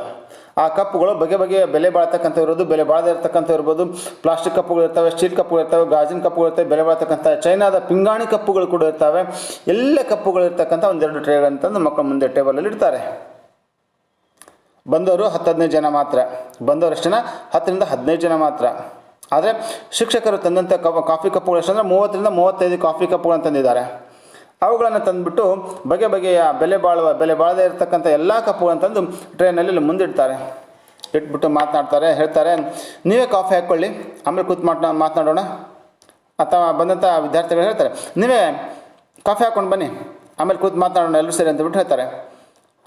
ಆ ಕಪ್ಪುಗಳು ಬಗೆ ಬಗೆಯ ಬೆಲೆ ಬಾಳ್ತಕ್ಕಂಥ ಇರೋದು, ಬೆಲೆ ಬಾಳದೇ ಇರತಕ್ಕಂಥ ಇರ್ಬೋದು. ಪ್ಲಾಸ್ಟಿಕ್ ಕಪ್ಪುಗಳು ಇರ್ತವೆ, ಸ್ಟೀಲ್ ಕಪ್ಪುಗಳು ಇರ್ತವೆ, ಗಾಜಿನ ಕಪ್ಪುಗಳು ಇರ್ತವೆ, ಬೆಲೆ ಬಾಳ್ತಕ್ಕಂಥ ಚೈನಾದ ಪಿಂಗಾಣಿ ಕಪ್ಪುಗಳು ಕೂಡ ಇರ್ತವೆ. ಎಲ್ಲ ಕಪ್ಪುಗಳು ಇರ್ತಕ್ಕಂಥ ಒಂದೆರಡು ಟ್ರೇಗಳಂತಂದು ಮಕ್ಕಳ ಮುಂದೆ ಟೇಬಲಲ್ಲಿ ಇಡ್ತಾರೆ. ಬಂದವರು ಹತ್ತು ಹದಿನೈದು ಜನ ಮಾತ್ರ. ಬಂದವರು ಎಷ್ಟು ಜನ? ಹತ್ತರಿಂದ ಹದಿನೈದು ಜನ ಮಾತ್ರ. ಆದರೆ ಶಿಕ್ಷಕರು ತಂದಂಥ ಕಾಫಿ ಕಪ್ಪುಗಳು ಎಷ್ಟು ಅಂದರೆ ಮೂವತ್ತರಿಂದ ಮೂವತ್ತೈದು ಕಾಫಿ ಕಪ್ಪುಗಳನ್ನು ತಂದಿದ್ದಾರೆ. ಅವುಗಳನ್ನು ತಂದುಬಿಟ್ಟು ಬಗೆ ಬಗೆಯ ಬೆಲೆ ಬಾಳುವ, ಬೆಲೆ ಬಾಳದೇ ಇರತಕ್ಕಂಥ ಎಲ್ಲ ಕಪ್ಪುಗಳನ್ನು ತಂದು ಟ್ರೈನಲ್ಲಿ ಮುಂದಿಡ್ತಾರೆ. ಇಟ್ಬಿಟ್ಟು ಮಾತನಾಡ್ತಾರೆ, ಹೇಳ್ತಾರೆ. ನೀವೇ ಕಾಫಿ ಹಾಕ್ಕೊಳ್ಳಿ, ಆಮೇಲೆ ಕೂತ್ ಮಾತನಾ, ಮಾತನಾಡೋಣ. ಅಥವಾ ಬಂದಂಥ ವಿದ್ಯಾರ್ಥಿಗಳು ಹೇಳ್ತಾರೆ. ನೀವೇ ಕಾಫಿ ಹಾಕ್ಕೊಂಡು ಬನ್ನಿ, ಆಮೇಲೆ ಕೂತ್ ಮಾತನಾಡೋಣ, ಎಲ್ಲರೂ ಸೇರಿ ಅಂತ ಬಿಟ್ಟು ಹೇಳ್ತಾರೆ.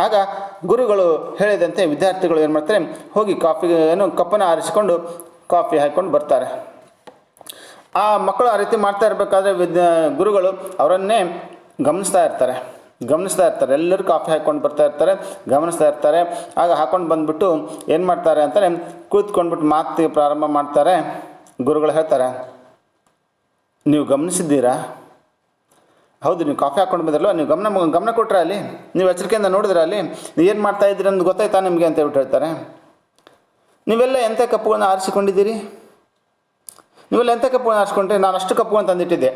ಆಗ ಗುರುಗಳು ಹೇಳಿದಂತೆ ವಿದ್ಯಾರ್ಥಿಗಳು ಏನು ಮಾಡ್ತಾರೆ? ಹೋಗಿ ಕಾಫಿ ಏನು ಕಪ್ಪನ್ನು ಆರಿಸಿಕೊಂಡು ಕಾಫಿ ಹಾಕ್ಕೊಂಡು ಬರ್ತಾರೆ. ಆ ಮಕ್ಕಳು ಆ ರೀತಿ ಮಾಡ್ತಾ ಇರಬೇಕಾದ್ರೆ ವಿದ್ಯಾ, ಗುರುಗಳು ಅವರನ್ನೇ ಗಮನಿಸ್ತಾ ಇರ್ತಾರೆ. ಗಮನಿಸ್ತಾ ಇರ್ತಾರೆ. ಎಲ್ಲರೂ ಕಾಫಿ ಹಾಕ್ಕೊಂಡು ಬರ್ತಾ ಇರ್ತಾರೆ. ಗಮನಿಸ್ತಾ ಇರ್ತಾರೆ. ಆಗ ಹಾಕ್ಕೊಂಡು ಬಂದುಬಿಟ್ಟು ಏನು ಮಾಡ್ತಾರೆ ಅಂತಾರೆ ಕೂತ್ಕೊಂಡ್ಬಿಟ್ಟು ಮಾತು ಪ್ರಾರಂಭ ಮಾಡ್ತಾರೆ. ಗುರುಗಳು ಹೇಳ್ತಾರೆ, ನೀವು ಗಮನಿಸಿದ್ದೀರಾ? ಹೌದು, ನೀವು ಕಾಫಿ ಹಾಕ್ಕೊಂಡು ಬಂದಿರಲ್ಲ, ನೀವು ಗಮನ ಗಮನ ಕೊಟ್ಟರೆ ಅಲ್ಲಿ? ನೀವು ಎಚ್ಚರಿಕೆಯಿಂದ ನೋಡಿದ್ರೆ ಅಲ್ಲಿ? ನೀವು ಏನು ಮಾಡ್ತಾ ಇದ್ದೀರಿ ಅಂತ ಗೊತ್ತಾಯ್ತಾ ನಿಮಗೆ? ಅಂತ ಹೇಳ್ಬಿಟ್ಟು ಹೇಳ್ತಾರೆ. ನೀವೆಲ್ಲ ಎಂಥ ಕಪ್ಪುಗಳನ್ನು ಆರಿಸಿಕೊಂಡಿದ್ದೀರಿ? ನೀವೆಲ್ಲ ಎಂಥ ಕಪ್ಪುಗಳನ್ನು ಆರಿಸ್ಕೊಂಡ್ರೆ? ನಾನು ಅಷ್ಟು ಅಂತ ತಂದಿಟ್ಟಿದ್ದೆ.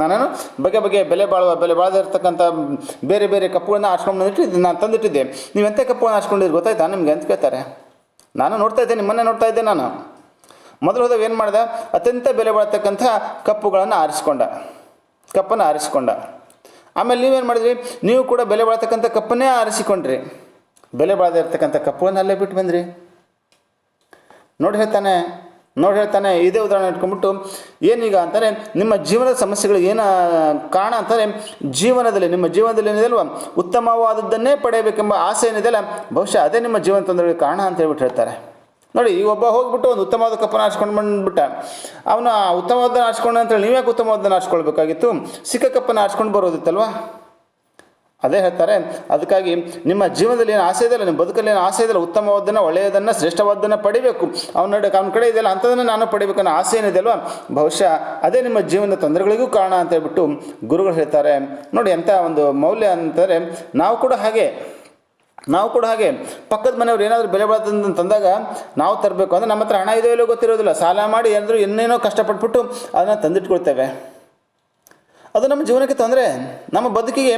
ನಾನು ಬಗೆ ಬಗೆ ಬೆಲೆ ಬಾಳುವ, ಬೆಲೆ ಬಾಳದಿರ್ತಕ್ಕಂಥ ಬೇರೆ ಬೇರೆ ಕಪ್ಪುಗಳನ್ನ ಆರಿಸ್ಕೊಂಡು ಬಂದಿಟ್ಟು ನಾನು ತಂದಿಟ್ಟಿದ್ದೆ. ನೀವು ಎಂಥ ಕಪ್ಪುಗಳನ್ನ ಆರಿಸ್ಕೊಂಡಿದ್ದು ಗೊತ್ತಾಯ್ತಾ ನಿಮಗೆ ಅಂತ ಕೇಳ್ತಾರೆ. ನಾನು ನೋಡ್ತಾ ಇದ್ದೆ, ನಿಮ್ಮನ್ನೇ ನೋಡ್ತಾ ಇದ್ದೆ ನಾನು. ಮೊದಲು ಹೋದಾಗ ಏನು ಮಾಡ್ದೆ? ಅತ್ಯಂತ ಬೆಲೆ ಬಾಳ್ತಕ್ಕಂಥ ಕಪ್ಪುಗಳನ್ನು ಆರಿಸ್ಕೊಂಡ. ಕಪ್ಪನ್ನು ಆರಿಸ್ಕೊಂಡ. ಆಮೇಲೆ ನೀವೇನು ಮಾಡಿದ್ರಿ? ನೀವು ಕೂಡ ಬೆಲೆ ಬಾಳ್ತಕ್ಕಂಥ ಕಪ್ಪನ್ನೇ ಆರಿಸಿಕೊಂಡ್ರಿ. ಬೆಲೆ ಬಾಳದೇ ಇರ್ತಕ್ಕಂಥ ಕಪ್ಪನ್ನು ಅಲ್ಲೇ ಬಿಟ್ಟು ಬಂದ್ರಿ. ನೋಡಿ ಹೇಳ್ತಾನೆ ನೋಡಿ ಹೇಳ್ತಾನೆ, ಇದೇ ಉದಾಹರಣೆ ಇಟ್ಕೊಂಡ್ಬಿಟ್ಟು, ಏನೀಗ ಅಂತಾರೆ, ನಿಮ್ಮ ಜೀವನದ ಸಮಸ್ಯೆಗಳು ಏನು ಕಾರಣ ಅಂತಾರೆ, ಜೀವನದಲ್ಲಿ, ನಿಮ್ಮ ಜೀವನದಲ್ಲಿ ಏನಿದೆ ಅಲ್ವಾ ಉತ್ತಮವಾದದ್ದನ್ನೇ ಪಡೆಯಬೇಕೆಂಬ ಆಸೆ ಏನಿದೆ ಅಲ್ಲ ಬಹುಶಃ ಅದೇ ನಿಮ್ಮ ಜೀವನ ತೊಂದರೆಗಳಿಗೆ ಕಾರಣ ಅಂತ ಹೇಳ್ಬಿಟ್ಟು ಹೇಳ್ತಾರೆ. ನೋಡಿ ಈ ಒಬ್ಬ ಹೋಗ್ಬಿಟ್ಟು ಒಂದು ಉತ್ತಮವಾದ ಕಪ್ಪನ್ನು ಆರಿಸ್ಕೊಂಡು ಬಂದ್ಬಿಟ್ಟ, ಅವನು ಉತ್ತಮವಾದ ಆರಿಸ್ಕೊಂಡು ಅಂತೇಳಿ ನೀವ್ಯಾಕೆ ಉತ್ತಮವಾದನ್ನು ಆರಿಸ್ಕೊಳ್ಬೇಕಾಗಿತ್ತು? ಸಿಕ್ಕ ಕಪ್ಪನ್ನು ಆರಿಸ್ಕೊಂಡು ಬರೋದಿತ್ತಲ್ವಾ? ಅದೇ ಹೇಳ್ತಾರೆ, ಅದಕ್ಕಾಗಿ ನಿಮ್ಮ ಜೀವನದಲ್ಲಿ ಏನು ಆಸೆ ಇದೆಯಲ್ಲ, ನಿಮ್ಮ ಬದುಕಲ್ಲಿ ಏನು ಆಸೆ ಇದೆಯಲ್ಲ ಉತ್ತಮವಾದನ್ನು ಒಳ್ಳೆಯದನ್ನು ಶ್ರೇಷ್ಠವಾದನ್ನು ಪಡಿಬೇಕು. ಅವನ ನಡೆ, ಅವನ ಕಡೆ ಇದೆಯಲ್ಲ ಅಂಥದನ್ನು ನಾನು ಪಡಿಬೇಕನ್ನೋ ಆಸೆ ಏನಿದೆಯಲ್ವ ಬಹುಶಃ ಅದೇ ನಿಮ್ಮ ಜೀವನದ ತೊಂದರೆಗಳಿಗೂ ಕಾರಣ ಅಂತ ಹೇಳ್ಬಿಟ್ಟು ಗುರುಗಳು ಹೇಳ್ತಾರೆ. ನೋಡಿ ಎಂಥ ಒಂದು ಮೌಲ್ಯ ಅಂತಾರೆ ನಾವು ಕೂಡ ಹಾಗೆ, ನಾವು ಕೂಡ ಹಾಗೆ ಪಕ್ಕದ ಮನೆಯವ್ರು ಏನಾದರೂ ಬೆಲೆ ಅಂತ ತಂದಾಗ ನಾವು ತರಬೇಕು. ಅಂದರೆ ನಮ್ಮ ಹತ್ರ ಹಣ ಇದೆಯೋ ಗೊತ್ತಿರೋದಿಲ್ಲ. ಸಾಲ ಮಾಡಿ ಏನಾದರೂ ಇನ್ನೇನೋ ಕಷ್ಟಪಟ್ಬಿಟ್ಟು ಅದನ್ನು ತಂದಿಟ್ಕೊಳ್ತೇವೆ. ಅದು ನಮ್ಮ ಜೀವನಕ್ಕೆ ತೊಂದರೆ. ನಮ್ಮ ಬದುಕಿಗೆ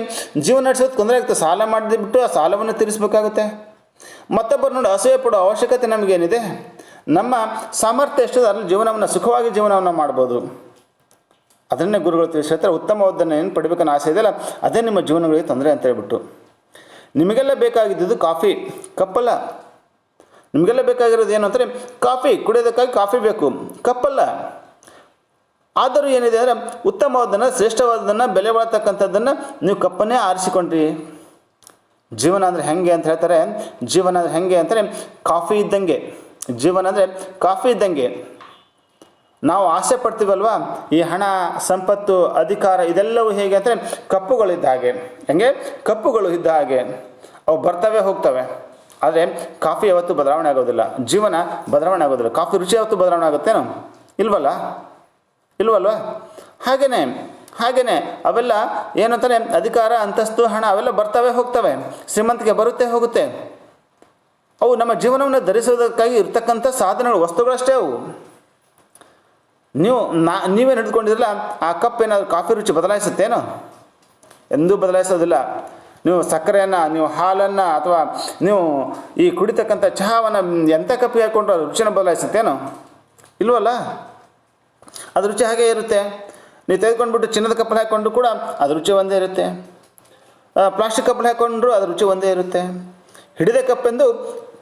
ಜೀವನ ನಡೆಸೋದು ತೊಂದರೆ ಆಗ್ತದೆ ಸಾಲ ಮಾಡಿಬಿಟ್ಟು ಆ ಸಾಲವನ್ನು ತೀರಿಸಬೇಕಾಗುತ್ತೆ. ಮತ್ತೊಬ್ಬರು ನೋಡಿ ಅಸೂಯೆ ಪಡೋ ಅವಶ್ಯಕತೆ ನಮಗೇನಿದೆ? ನಮ್ಮ ಸಾಮರ್ಥ್ಯ ಎಷ್ಟು ಅಲ್ಲಿ ಜೀವನವನ್ನು, ಸುಖವಾಗಿ ಜೀವನವನ್ನು ಮಾಡ್ಬೋದು. ಅದನ್ನೇ ಗುರುಗಳು ತಿಳಿಸಿರ್ತಾರೆ ಉತ್ತಮವಾದನ್ನು ಏನು ಪಡಿಬೇಕನ್ನೋ ಆಸೆ ಇದೆಯಲ್ಲ, ಅದೇ ನಿಮ್ಮ ಜೀವನಗಳಿಗೆ ತೊಂದರೆ ಅಂತ ಹೇಳ್ಬಿಟ್ಟು. ನಿಮಗೆಲ್ಲ ಬೇಕಾಗಿದ್ದು ಕಾಫಿ, ಕಪ್ಪಲ್ಲ. ನಿಮಗೆಲ್ಲ ಬೇಕಾಗಿರೋದು ಏನು ಅಂದರೆ ಕಾಫಿ, ಕುಡಿಯೋದಕ್ಕಾಗಿ ಕಾಫಿ ಬೇಕು. ಕಪ್ಪಲ್ಲ. ಆದರೂ ಏನಿದೆ ಅಂದರೆ ಉತ್ತಮವಾದನ್ನು ಶ್ರೇಷ್ಠವಾದದನ್ನು ಬೆಲೆ ಬಾಳ್ತಕ್ಕಂಥದ್ದನ್ನು ನೀವು ಕಪ್ಪನ್ನೇ ಆರಿಸಿಕೊಂಡ್ರಿ. ಜೀವನ ಅಂದರೆ ಹೆಂಗೆ ಅಂತ ಹೇಳ್ತಾರೆ. ಜೀವನ ಅಂದರೆ ಹೆಂಗೆ ಅಂತಾರೆ ಕಾಫಿ ಇದ್ದಂಗೆ. ಜೀವನ ಅಂದರೆ ಕಾಫಿ ಇದ್ದಂಗೆ. ನಾವು ಆಸೆ ಪಡ್ತೀವಲ್ವಾ? ಈ ಹಣ, ಸಂಪತ್ತು, ಅಧಿಕಾರ ಇದೆಲ್ಲವೂ ಹೇಗೆ ಅಂದರೆ ಕಪ್ಪುಗಳಿದ್ದ ಹಾಗೆ. ಹೆಂಗೆ? ಕಪ್ಪುಗಳು ಇದ್ದ ಹಾಗೆ. ಅವು ಬರ್ತವೆ, ಹೋಗ್ತವೆ. ಆದರೆ ಕಾಫಿ ಯಾವತ್ತೂ ಬದಲಾವಣೆ ಆಗೋದಿಲ್ಲ. ಜೀವನ ಬದಲಾವಣೆ ಆಗೋದಿಲ್ಲ. ಕಾಫಿ ರುಚಿ ಯಾವತ್ತೂ ಬದಲಾವಣೆ ಆಗುತ್ತೇನೋ? ಇಲ್ವಲ್ಲ? ಇಲ್ವಲ್ವಾ? ಹಾಗೆಯೇ ಹಾಗೆಯೇ ಅವೆಲ್ಲ ಏನಂತಾರೆ ಅಧಿಕಾರ, ಅಂತಸ್ತು, ಹಣ, ಅವೆಲ್ಲ ಬರ್ತವೆ, ಹೋಗ್ತವೆ. ಶ್ರೀಮಂತಿಗೆ ಬರುತ್ತೆ, ಹೋಗುತ್ತೆ. ಅವು ನಮ್ಮ ಜೀವನವನ್ನು ಧರಿಸೋದಕ್ಕಾಗಿ ಇರ್ತಕ್ಕಂಥ ಸಾಧನಗಳು, ವಸ್ತುಗಳಷ್ಟೇ ಅವು. ನೀವು, ನಾ, ನೀವೇನು ಹಿಡಿದುಕೊಂಡಿದ್ರಲ್ಲ ಆ ಕಪ್ ಏನಾದರೂ ಕಾಫಿ ರುಚಿ ಬದಲಾಯಿಸುತ್ತೇನೋ? ಎಂದೂ ಬದಲಾಯಿಸೋದಿಲ್ಲ. ನೀವು ಸಕ್ಕರೆಯನ್ನು, ನೀವು ಹಾಲನ್ನು, ಅಥವಾ ನೀವು ಈ ಕುಡಿತಕ್ಕಂಥ ಚಹಾವನ್ನು ಎಂಥ ಕಪ್ಪಿಗೆ ಹಾಕ್ಕೊಂಡ್ರು ರುಚಿನ ಬದಲಾಯಿಸುತ್ತೇನೋ? ಇಲ್ವಲ್ಲ? ಅದು ರುಚಿ ಹಾಗೇ ಇರುತ್ತೆ. ನೀವು ತೆಗೆದುಕೊಂಡ್ಬಿಟ್ಟು ಚಿನ್ನದ ಕಪ್ಪಲ್ಲಿ ಹಾಕ್ಕೊಂಡು ಕೂಡ ಅದು ರುಚಿ ಒಂದೇ ಇರುತ್ತೆ. ಪ್ಲಾಸ್ಟಿಕ್ ಕಪ್ಪಲ್ಲಿ ಹಾಕ್ಕೊಂಡ್ರು ಅದು ರುಚಿ ಒಂದೇ ಇರುತ್ತೆ. ಹಿಡಿದ ಕಪ್ಪೆಂದು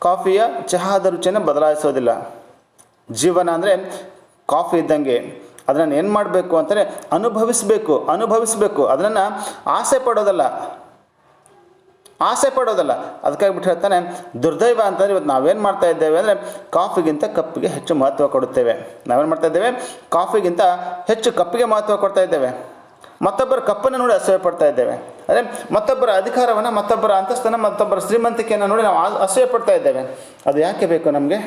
ಕಾಫಿಯ ಚಹಾದ ರುಚಿಯನ್ನು ಬದಲಾಯಿಸೋದಿಲ್ಲ. ಜೀವನ ಅಂದರೆ ಕಾಫಿ ಇದ್ದಂಗೆ. ಅದನ್ನು ಏನು ಮಾಡಬೇಕು ಅಂತಂದರೆ ಅನುಭವಿಸಬೇಕು ಅನುಭವಿಸಬೇಕು. ಅದನ್ನು ಆಸೆ ಪಡೋದಲ್ಲ. ಆಸೆ ಪಡೋದಲ್ಲ. ಅದಕ್ಕಾಗಿ ಬಿಟ್ಟು ಹೇಳ್ತಾನೆ, ದುರ್ದೈವ ಅಂತಂದರೆ ಇವತ್ತು ನಾವೇನು ಮಾಡ್ತಾ ಇದ್ದೇವೆ ಅಂದರೆ ಕಾಫಿಗಿಂತ ಕಪ್ಪಿಗೆ ಹೆಚ್ಚು ಮಹತ್ವ ಕೊಡುತ್ತೇವೆ. ನಾವೇನು ಮಾಡ್ತಾ ಇದ್ದೇವೆ? ಕಾಫಿಗಿಂತ ಹೆಚ್ಚು ಕಪ್ಪಿಗೆ ಮಹತ್ವ ಕೊಡ್ತಾ ಇದ್ದೇವೆ. ಮತ್ತೊಬ್ಬರ ಕಪ್ಪನ್ನು ನೋಡಿ ಅಸಹ್ಯ ಪಡ್ತಾ ಇದ್ದೇವೆ. ಅದೇ ಮತ್ತೊಬ್ಬರ ಅಧಿಕಾರವನ್ನು ಮತ್ತೊಬ್ಬರ ಅಂತಸ್ತನ ಮತ್ತೊಬ್ಬರ ಶ್ರೀಮಂತಿಕೆಯನ್ನು ನೋಡಿ ನಾವು ಅಸಹ್ಯ ಪಡ್ತಾ ಇದ್ದೇವೆ. ಅದು ಯಾಕೆ ಬೇಕು ನಮಗೆ?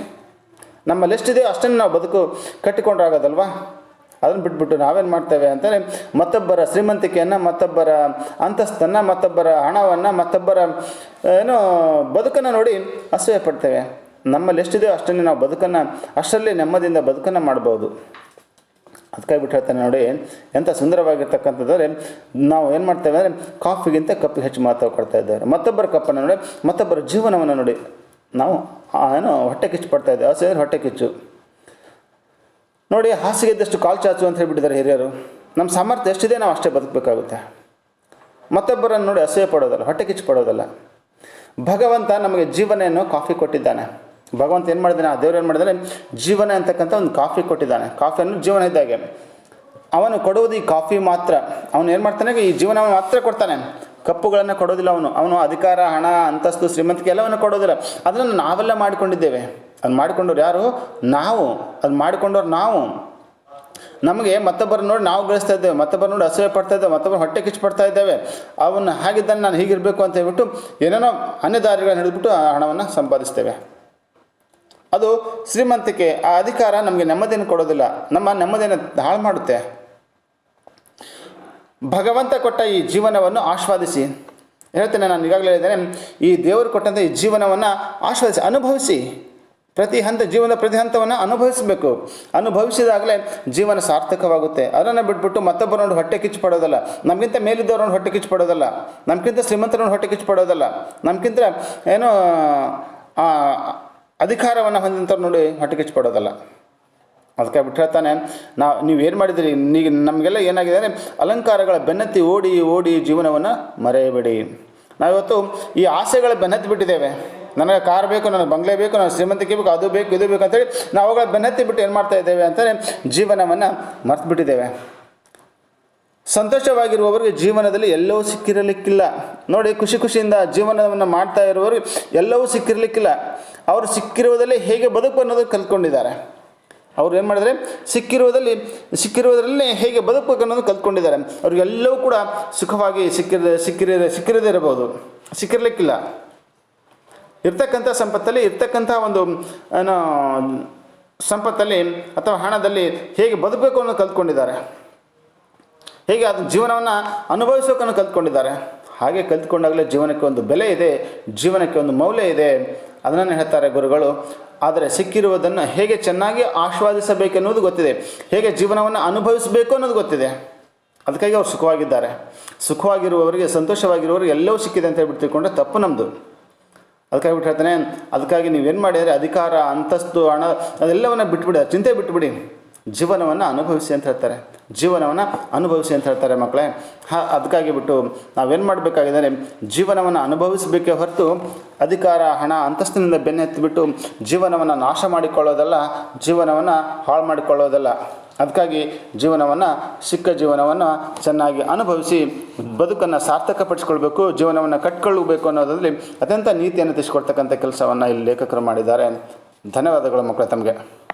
ನಮ್ಮಲ್ಲಿ ಎಷ್ಟಿದೆಯೋ ಅಷ್ಟನ್ನು ನಾವು ಬದುಕು ಕಟ್ಟಿಕೊಂಡ್ರಾಗೋದಲ್ವಾ ಅದನ್ನು ಬಿಟ್ಬಿಟ್ಟು ನಾವೇನು ಮಾಡ್ತೇವೆ ಅಂತಂದರೆ ಮತ್ತೊಬ್ಬರ ಶ್ರೀಮಂತಿಕೆಯನ್ನು, ಮತ್ತೊಬ್ಬರ ಅಂತಸ್ತನ್ನು, ಮತ್ತೊಬ್ಬರ ಹಣವನ್ನು, ಮತ್ತೊಬ್ಬರ ಏನು ಬದುಕನ್ನು ನೋಡಿ ಅಸಹ್ಯ ಪಡ್ತೇವೆ. ನಮ್ಮಲ್ಲಿ ಎಷ್ಟಿದೆಯೋ ಅಷ್ಟನ್ನೇ ನಾವು ಬದುಕನ್ನು, ಅಷ್ಟರಲ್ಲಿ ನೆಮ್ಮದಿಯಿಂದ ಬದುಕನ್ನು ಮಾಡ್ಬೋದು. ಅದಕ್ಕಾಗಿ ಬಿಟ್ಟು ಹೇಳ್ತಾನೆ ನೋಡಿ ಎಂಥ ಸುಂದರವಾಗಿರ್ತಕ್ಕಂಥದ್ದಾದರೆ ನಾವು ಏನು ಮಾಡ್ತೇವೆ ಅಂದರೆ ಕಾಫಿಗಿಂತ ಕಪ್ಪು ಹೆಚ್ಚು ಮಹತ್ವ ಕೊಡ್ತಾ ಇದ್ದೇವೆ ಮತ್ತೊಬ್ಬರ ಕಪ್ಪನ್ನು ನೋಡಿ, ಮತ್ತೊಬ್ಬರ ಜೀವನವನ್ನು ನೋಡಿ, ನಾವು ಏನು ಹೊಟ್ಟೆ ಕಿಚ್ಚು ಪಡ್ತಾ ಇದ್ದೇವೆ. ಹಸು ಹೊಟ್ಟೆ ಕಿಚ್ಚು. ನೋಡಿ, ಹಾಸಿಗೆ ಇದ್ದಷ್ಟು ಕಾಲು ಚಾಚು ಅಂತ ಹೇಳ್ಬಿಟ್ಟಿದ್ದಾರೆ ಹಿರಿಯರು. ನಮ್ಮ ಸಾಮರ್ಥ್ಯ ಎಷ್ಟಿದೆ ನಾವು ಅಷ್ಟೇ ಬದುಕಬೇಕಾಗುತ್ತೆ. ಮತ್ತೊಬ್ಬರನ್ನು ನೋಡಿ ಅಸಹ್ಯ ಪಡೋದಲ್ಲ ಹೊಟ್ಟೆ ಕಿಚ್ಚು ಪಡೋದಲ್ಲ. ಭಗವಂತ ನಮಗೆ ಜೀವನೆಯನ್ನು ಕಾಫಿ ಕೊಟ್ಟಿದ್ದಾನೆ. ಭಗವಂತ ಏನು ಮಾಡಿದ್ದಾನೆ? ಆ ದೇವ್ರು ಏನು ಮಾಡಿದ್ದಾನೆ? ಜೀವನ ಅಂತಕ್ಕಂಥ ಒಂದು ಕಾಫಿ ಕೊಟ್ಟಿದ್ದಾನೆ. ಕಾಫಿ ಕಾಫಿಯನ್ನು ಜೀವನ ಇದ್ದಾಗೆ. ಅವನು ಕೊಡುವುದು ಈ ಕಾಫಿ ಮಾತ್ರ. ಅವನು ಏನು ಮಾಡ್ತಾನೆ? ಈ ಜೀವನವನ್ನು ಮಾತ್ರ ಕೊಡ್ತಾನೆ. ಕಪ್ಪುಗಳನ್ನು ಕೊಡೋದಿಲ್ಲ ಅವನು. ಅವನು ಅಧಿಕಾರ, ಹಣ, ಅಂತಸ್ತು, ಶ್ರೀಮಂತಿಕೆ ಎಲ್ಲವನ್ನು ಕೊಡೋದಿಲ್ಲ. ಅದನ್ನು ನಾವೆಲ್ಲ ಮಾಡಿಕೊಂಡಿದ್ದೇವೆ. ಅದು ಮಾಡಿಕೊಂಡವ್ರು ಯಾರು? ನಾವು. ಅದು ಮಾಡಿಕೊಂಡವ್ರು ನಾವು. ನಮಗೆ ಮತ್ತೊಬ್ಬರು ನೋಡಿ ನಾವು ಗಳಿಸ್ತಾ ಇದ್ದೇವೆ. ಮತ್ತೊಬ್ಬರು ನೋಡಿ ಅಸಹ್ಯ ಪಡ್ತಾ ಇದ್ದೇವೆ. ಮತ್ತೊಬ್ಬರು ಹೊಟ್ಟೆ ಕಿಚ್ಚು ಪಡ್ತಾ ಇದ್ದೇವೆ. ಅವನ್ನ ಹಾಗಿದ್ದಾನೆ ನಾನು ಹೀಗಿರಬೇಕು ಅಂತ ಹೇಳ್ಬಿಟ್ಟು ಏನೇನೋ ಅನ್ಯ ದಾರಿಗಳನ್ನ ಹಿಡಿದ್ಬಿಟ್ಟು ಆ ಹಣವನ್ನು ಸಂಪಾದಿಸ್ತೇವೆ. ಅದು ಶ್ರೀಮಂತಿಕೆ, ಆ ಅಧಿಕಾರ ನಮಗೆ ನೆಮ್ಮದಿಯನ್ನು ಕೊಡೋದಿಲ್ಲ. ನಮ್ಮ ನೆಮ್ಮದಿಯನ್ನು ಹಾಳು ಮಾಡುತ್ತೆ. ಭಗವಂತ ಕೊಟ್ಟ ಈ ಜೀವನವನ್ನು ಆಸ್ವಾದಿಸಿ ಹೇಳ್ತೇನೆ ನಾನು ಈಗಾಗಲೇ ಹೇಳಿದ್ದೇನೆ, ಈ ದೇವರು ಕೊಟ್ಟಂಥ ಈ ಜೀವನವನ್ನು ಆಸ್ವಾದಿಸಿ ಅನುಭವಿಸಿ. ಪ್ರತಿ ಹಂತ, ಜೀವನದ ಪ್ರತಿ ಹಂತವನ್ನು ಅನುಭವಿಸಬೇಕು. ಅನುಭವಿಸಿದಾಗಲೇ ಜೀವನ ಸಾರ್ಥಕವಾಗುತ್ತೆ. ಅದನ್ನು ಬಿಟ್ಬಿಟ್ಟು ಮತ್ತೊಬ್ಬರು ನೋಡಿ ಹೊಟ್ಟೆ ಕಿಚ್ಚು ಪಡೋದಲ್ಲ. ನಮಗಿಂತ ಮೇಲಿದ್ದವರೊಂದು ಹೊಟ್ಟೆ ಕಿಚ್ಚು ಪಡೋದಲ್ಲ. ನಮಗಿಂತ ಶ್ರೀಮಂತರನ್ನು ಹೊಟ್ಟೆ ಕಿಚ್ಚು ಪಡೋದಲ್ಲ. ನಮಗಿಂತ ಏನೋ ಅಧಿಕಾರವನ್ನು ಹೊಂದಿದಂಥವ್ರು ನೋಡಿ ಹೊಟ್ಟೆ ಕಿಚ್ಚು ಪಡೋದಲ್ಲ. ಅದಕ್ಕೆ ಬಿಟ್ಟು ಹೇಳ್ತಾನೆ ನಾವು ನೀವು ಏನು ಮಾಡಿದಿರಿ? ನೀವು ನಮಗೆಲ್ಲ ಏನಾಗಿದೆ ಅಂದರೆ ಅಲಂಕಾರಗಳ ಬೆನ್ನತ್ತಿ ಓಡಿ ಓಡಿ ಜೀವನವನ್ನು ಮರೆಯಬೇಡಿ. ನಾವಿವತ್ತು ಈ ಆಸೆಗಳ ಬೆನ್ನತ್ತಿ ಬಿಟ್ಟಿದ್ದೇವೆ. ನನಗೆ ಕಾರ್ ಬೇಕು, ನನಗೆ ಬಂಗ್ಲೆ ಬೇಕು, ನನಗೆ ಶ್ರೀಮಂತಿಕೆ ಬೇಕು, ಅದು ಬೇಕು, ಇದು ಬೇಕು ಅಂತೇಳಿ ನಾವು ಅವುಗಳ ಬೆನ್ನತ್ತಿ ಬಿಟ್ಟು ಏನು ಮಾಡ್ತಾ ಇದ್ದೇವೆ ಅಂತಂದರೆ ಜೀವನವನ್ನು ಮರೆತು ಬಿಟ್ಟಿದ್ದೇವೆ ಸಂತೋಷವಾಗಿರುವವರಿಗೆ ಜೀವನದಲ್ಲಿ ಎಲ್ಲವೂ ಸಿಕ್ಕಿರಲಿಕ್ಕಿಲ್ಲ. ನೋಡಿ, ಖುಷಿ ಖುಷಿಯಿಂದ ಜೀವನವನ್ನು ಮಾಡ್ತಾ ಇರುವವರು ಎಲ್ಲವೂ ಸಿಕ್ಕಿರಲಿಕ್ಕಿಲ್ಲ. ಅವರು ಸಿಕ್ಕಿರುವುದರಲ್ಲಿ ಹೇಗೆ ಬದುಕು ಅನ್ನೋದು ಕಲ್ತ್ಕೊಂಡಿದ್ದಾರೆ. ಅವ್ರು ಏನು ಮಾಡಿದರೆ, ಸಿಕ್ಕಿರುವುದರಲ್ಲಿ, ಸಿಕ್ಕಿರುವುದರಲ್ಲೇ ಹೇಗೆ ಬದುಕಬೇಕು ಅನ್ನೋದು ಕಲ್ತ್ಕೊಂಡಿದ್ದಾರೆ. ಅವರಿಗೆಲ್ಲವೂ ಕೂಡ ಸುಖವಾಗಿ ಸಿಕ್ಕಿರ ಸಿಕ್ಕಿರ ಸಿಕ್ಕಿರದೇ ಇರಬಹುದು. ಸಿಕ್ಕಿರಲಿಕ್ಕಿಲ್ಲ. ಇರ್ತಕ್ಕಂಥ ಸಂಪತ್ತಲ್ಲಿ, ಇರ್ತಕ್ಕಂಥ ಒಂದು, ಏನೋ, ಸಂಪತ್ತಲ್ಲಿ ಅಥವಾ ಹಣದಲ್ಲಿ ಹೇಗೆ ಬದುಕಬೇಕು ಅನ್ನೋದು ಕಲ್ತ್ಕೊಂಡಿದ್ದಾರೆ. ಹೇಗೆ ಅದು ಜೀವನವನ್ನು ಅನುಭವಿಸೋಕನ್ನು ಕಲ್ತ್ಕೊಂಡಿದ್ದಾರೆ. ಹಾಗೆ ಕಲ್ತ್ಕೊಂಡಾಗಲೇ ಜೀವನಕ್ಕೆ ಒಂದು ಬೆಲೆ ಇದೆ, ಜೀವನಕ್ಕೆ ಒಂದು ಮೌಲ್ಯ ಇದೆ. ಅದನ್ನು ಹೇಳ್ತಾರೆ ಗುರುಗಳು. ಆದರೆ ಸಿಕ್ಕಿರುವುದನ್ನು ಹೇಗೆ ಚೆನ್ನಾಗಿ ಆಸ್ವಾದಿಸಬೇಕೆನ್ನುವುದು ಗೊತ್ತಿದೆ. ಹೇಗೆ ಜೀವನವನ್ನು ಅನುಭವಿಸಬೇಕು ಅನ್ನೋದು ಗೊತ್ತಿದೆ. ಅದಕ್ಕಾಗಿ ಅವರು ಸುಖವಾಗಿದ್ದಾರೆ. ಸುಖವಾಗಿರುವವರಿಗೆ, ಸಂತೋಷವಾಗಿರುವವರಿಗೆ ಎಲ್ಲವೂ ಸಿಕ್ಕಿದೆ ಅಂತ ಹೇಳ್ಬಿಟ್ಟು ತಿಳ್ಕೊಂಡ್ರೆ ತಪ್ಪು ನಮ್ಮದು ಅದಕ್ಕಾಗಿ ಬಿಟ್ಟು ಹೇಳ್ತಾನೆ, ಅದಕ್ಕಾಗಿ ನೀವೇನು ಮಾಡಿದರೆ ಅಧಿಕಾರ, ಅಂತಸ್ತು, ಹಣ, ಅದೆಲ್ಲವನ್ನು ಬಿಟ್ಬಿಡಿ ಚಿಂತೆ ಬಿಟ್ಬಿಡಿ. ಜೀವನವನ್ನು ಅನುಭವಿಸಿ ಅಂತ ಹೇಳ್ತಾರೆ. ಜೀವನವನ್ನು ಅನುಭವಿಸಿ ಅಂತ ಹೇಳ್ತಾರೆ ಮಕ್ಕಳೇ. ಹಾ ಅದಕ್ಕಾಗಿ ಬಿಟ್ಟು ನಾವೇನು ಮಾಡಬೇಕಾಗಿದ್ದಾರೆ? ಜೀವನವನ್ನು ಅನುಭವಿಸಬೇಕೇ ಹೊರತು ಅಧಿಕಾರ, ಹಣ, ಅಂತಸ್ತಿನಿಂದ ಬೆನ್ನೆತ್ತಿಬಿಟ್ಟು ಜೀವನವನ್ನು ನಾಶ ಮಾಡಿಕೊಳ್ಳೋದಲ್ಲ, ಜೀವನವನ್ನು ಹಾಳು ಮಾಡಿಕೊಳ್ಳೋದಲ್ಲ. ಅದಕ್ಕಾಗಿ ಜೀವನವನ್ನು, ಸಿಕ್ಕ ಜೀವನವನ್ನು ಚೆನ್ನಾಗಿ ಅನುಭವಿಸಿ ಬದುಕನ್ನು ಸಾರ್ಥಕಪಡಿಸ್ಕೊಳ್ಬೇಕು, ಜೀವನವನ್ನು ಕಟ್ಕೊಳ್ಬೇಕು ಅನ್ನೋದರಲ್ಲಿ ಅತ್ಯಂತ ನೀತಿಯನ್ನು ತಿಳಿಸ್ಕೊಡ್ತಕ್ಕಂಥ ಕೆಲಸವನ್ನು ಇಲ್ಲಿ ಲೇಖಕರು ಮಾಡಿದ್ದಾರೆ. ಧನ್ಯವಾದಗಳು ಮಕ್ಕಳು ತಮಗೆ.